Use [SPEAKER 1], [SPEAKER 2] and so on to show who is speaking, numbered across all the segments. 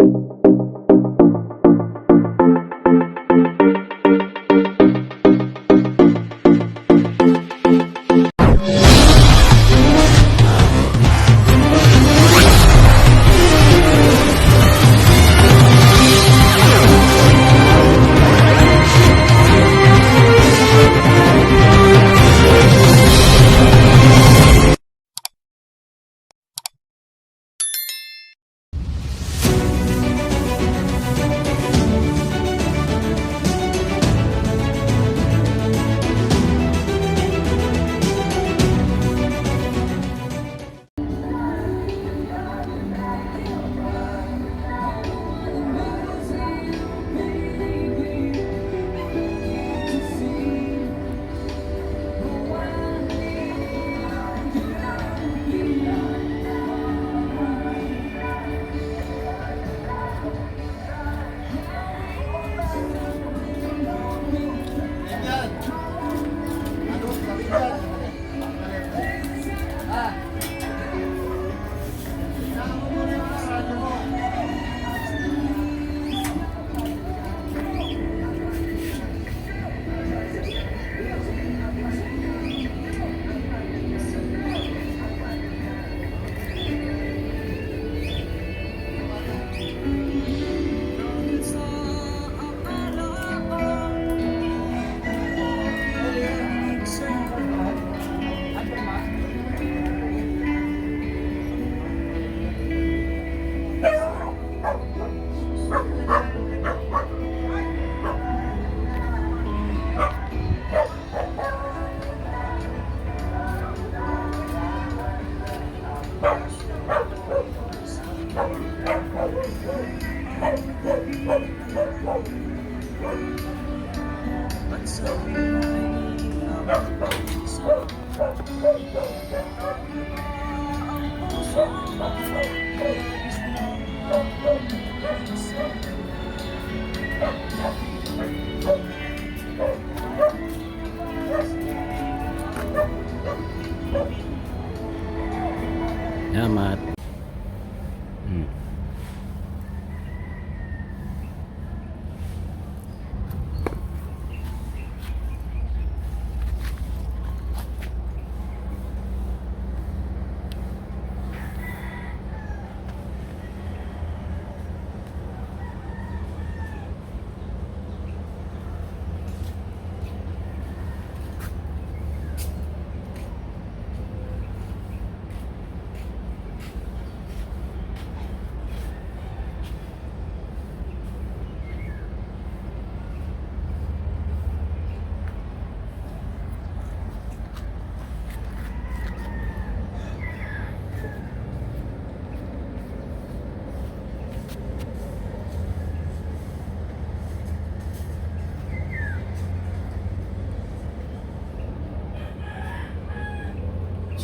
[SPEAKER 1] Thank you.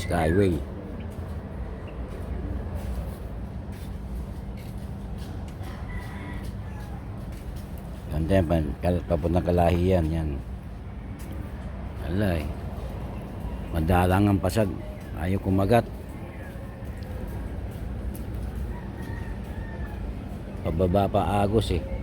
[SPEAKER 1] Skyway. Ganda yan, papuntang kalahiyan yan. Alay. Madalang ang pasag. Ayaw kumagat. Pababa pa agos eh.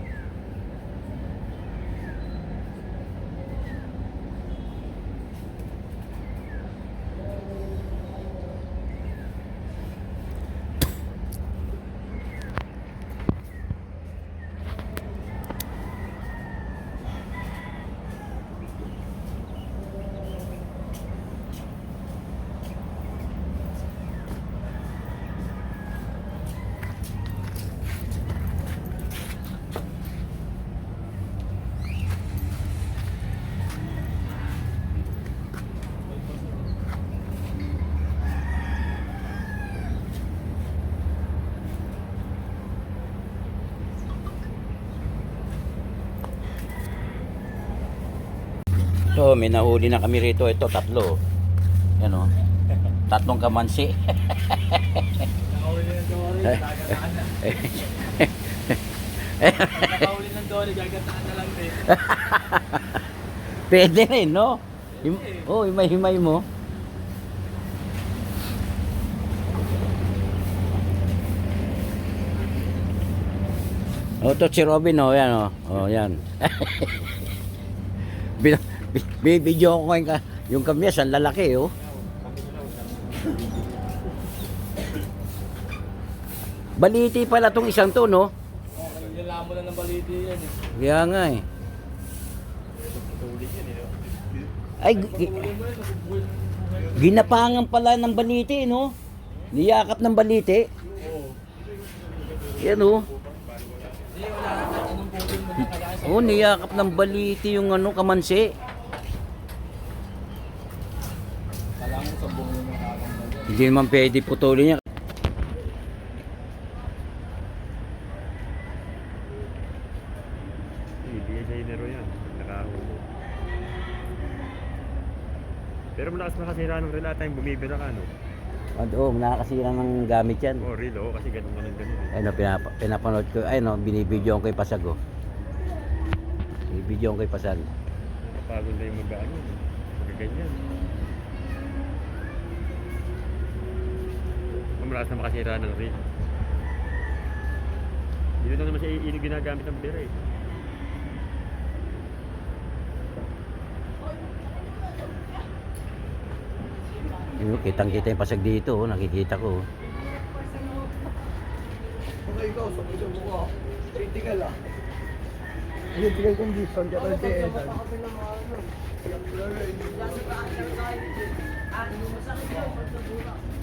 [SPEAKER 1] So, may nahuli na kami rito. Ito, tatlo. Yan o. Tatlong kamansi.
[SPEAKER 2] Nakahuli ng doly, gagataan na lang din.
[SPEAKER 1] Pwede rin, no? Him oh, himay-himay mo. O, to si Robin, o, yan, o. O, yan. Bibidyo ko yung, ka- yung kamyas, ang lalaki, oh. Baliti pala tong isang to, no?
[SPEAKER 2] Oh, yung lamo na ng baliti yan eh.
[SPEAKER 1] Kaya nga, eh.
[SPEAKER 2] Eh.
[SPEAKER 1] Ay, gi-
[SPEAKER 2] mo
[SPEAKER 1] ginapangan pala ng baliti, no? Niyakap ng baliti. Yan, oh.
[SPEAKER 2] Mo.
[SPEAKER 1] Oh, niyakap ng baliti yung ano, kamansi. Hindi naman pwede putulin niya.
[SPEAKER 3] Pero malakas makasira ng reel ata yung bumibira ka, no?
[SPEAKER 1] Oo, oh, nakakasira ng gamit yan.
[SPEAKER 3] Oh, reel, oh, kasi ganun ganun ganun. Eh.
[SPEAKER 1] Ayun, pinapa, pinapanood ko, ayun, no, binibidyoan ko yung pasag, oh. Binibidyoan ko yung pasag.
[SPEAKER 3] Napagod na yung mag-ano, no? Magaganyan. Malakas na makasira ng reel. Hindi na naman siya i- ginagamit ng bira eh.
[SPEAKER 1] Ayun, kitang-kita yung pasag dito, oh, nakikita ko. oh.
[SPEAKER 2] Okay, ikaw, sa puso mo ko. Critical ah. Critical condition, kaya kasi eh.
[SPEAKER 4] Thank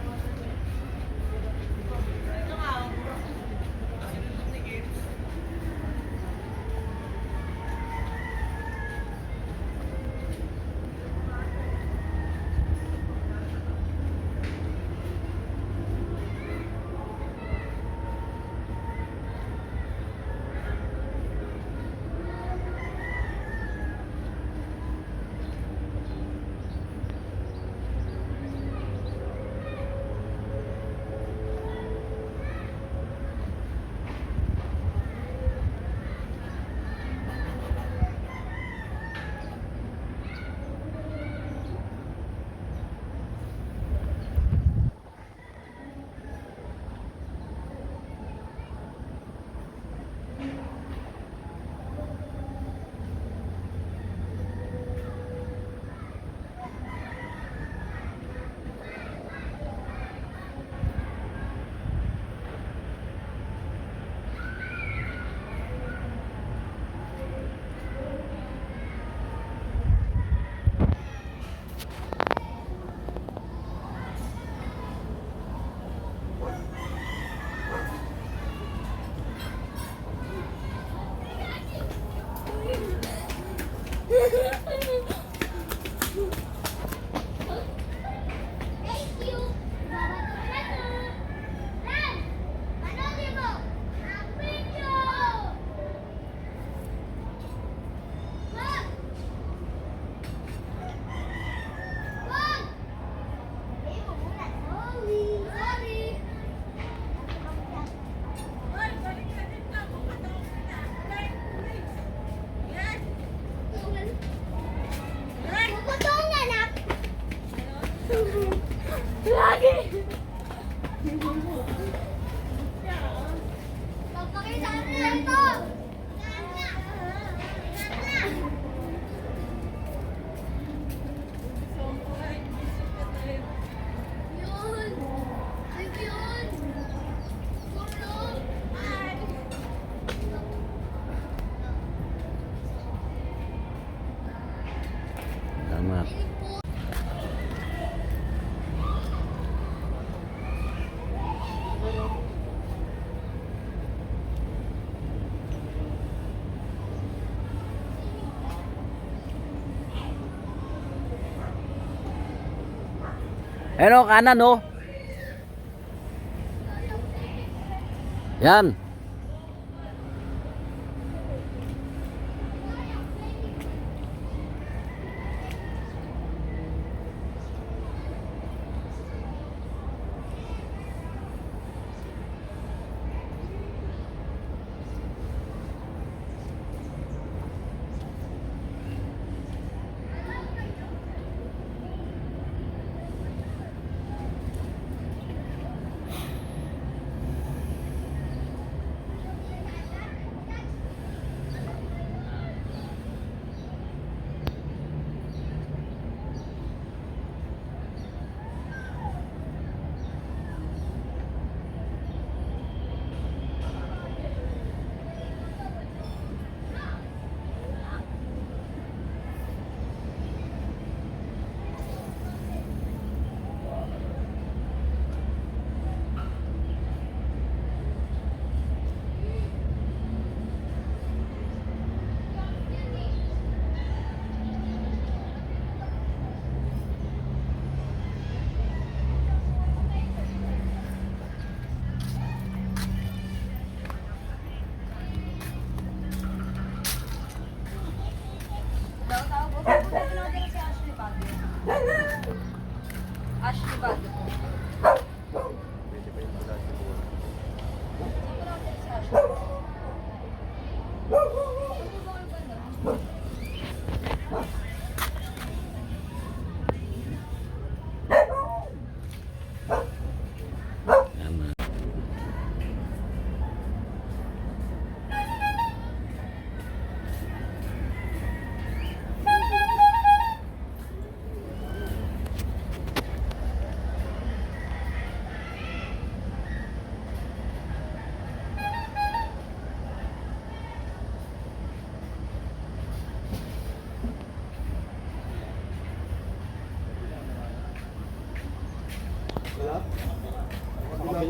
[SPEAKER 1] Tama. Ano, kanan, no? Yan.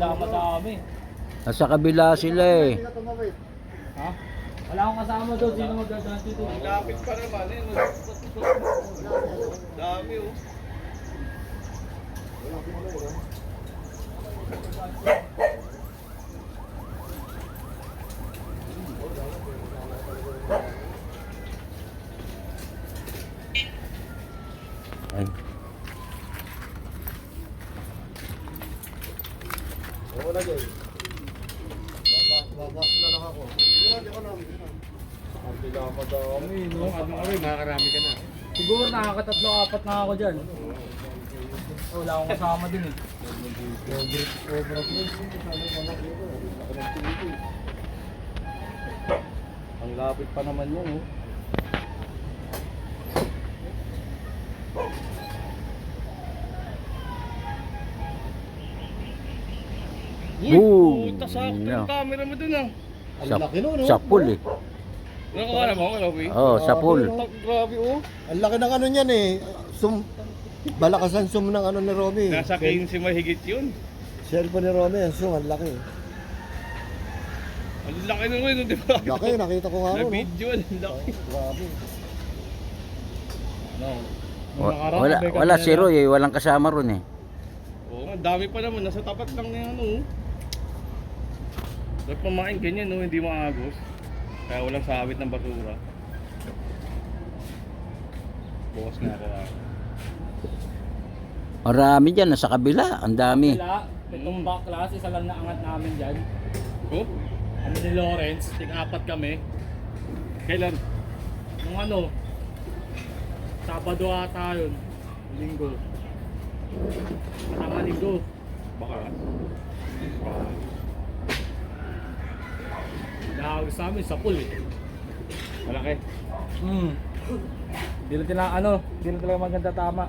[SPEAKER 2] Kabila madami.
[SPEAKER 1] Nasa kabila sila eh.
[SPEAKER 2] Ha? Wala akong kasama doon. Sino magdadaan dito?
[SPEAKER 5] Lapit pa naman eh. Dami oh.
[SPEAKER 2] Kabila madami, no?
[SPEAKER 3] Ano kami, makakarami ka na.
[SPEAKER 2] Siguro nakakatatlo, apat na ako dyan. Oh, wala akong kasama din eh.
[SPEAKER 5] Ang lapit pa naman yan oh.
[SPEAKER 1] Boom!
[SPEAKER 5] Puta sakto
[SPEAKER 1] No.
[SPEAKER 5] yung camera mo dun ah.
[SPEAKER 1] Sa, sa pool eh.
[SPEAKER 5] Nakakala mo, Robbie?
[SPEAKER 1] Oo, sa pool.
[SPEAKER 5] Grabe oh.
[SPEAKER 6] Ang laki ng ano niyan eh. Sum balakasan sum ng ano ni Romy.
[SPEAKER 5] Nasa 15 mahigit yun.
[SPEAKER 6] Cellphone ni Romy, ang sum, ang laki.
[SPEAKER 5] Ang laki naman yun, di ba?
[SPEAKER 6] Laki, nakita ko nga
[SPEAKER 5] Na
[SPEAKER 6] ano, no?
[SPEAKER 5] video, ang laki.
[SPEAKER 6] Grabe.
[SPEAKER 1] Wa- Wala, wala si Roy eh. Walang kasama ron eh.
[SPEAKER 5] Oo, ang dami pa naman. Nasa tapat lang na yan oh. Dapat pamain ganyan no, hindi maagos. Kaya walang sabit ng basura. Bukas na ako ah.
[SPEAKER 1] Marami dyan. Nasa kabila. Ang dami.
[SPEAKER 2] Wala. Itong baklas, isa lang naangat namin dyan.
[SPEAKER 5] Oh?
[SPEAKER 2] Ano ni Lawrence, tig-apat kami.
[SPEAKER 5] Kailan?
[SPEAKER 2] Nung ano, Sabado ata yun. Linggo. Tama linggo.
[SPEAKER 5] Baka.
[SPEAKER 2] Dahawag sa amin sa pool eh.
[SPEAKER 5] Malaki.
[SPEAKER 2] Hmm. Hindi lang tila, ano, hindi lang talaga maganda tama.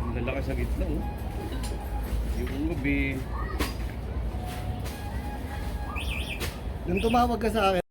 [SPEAKER 5] Ang lalaki sa gitna oh. Yung ubi.
[SPEAKER 6] Nung tumawag ka sa akin,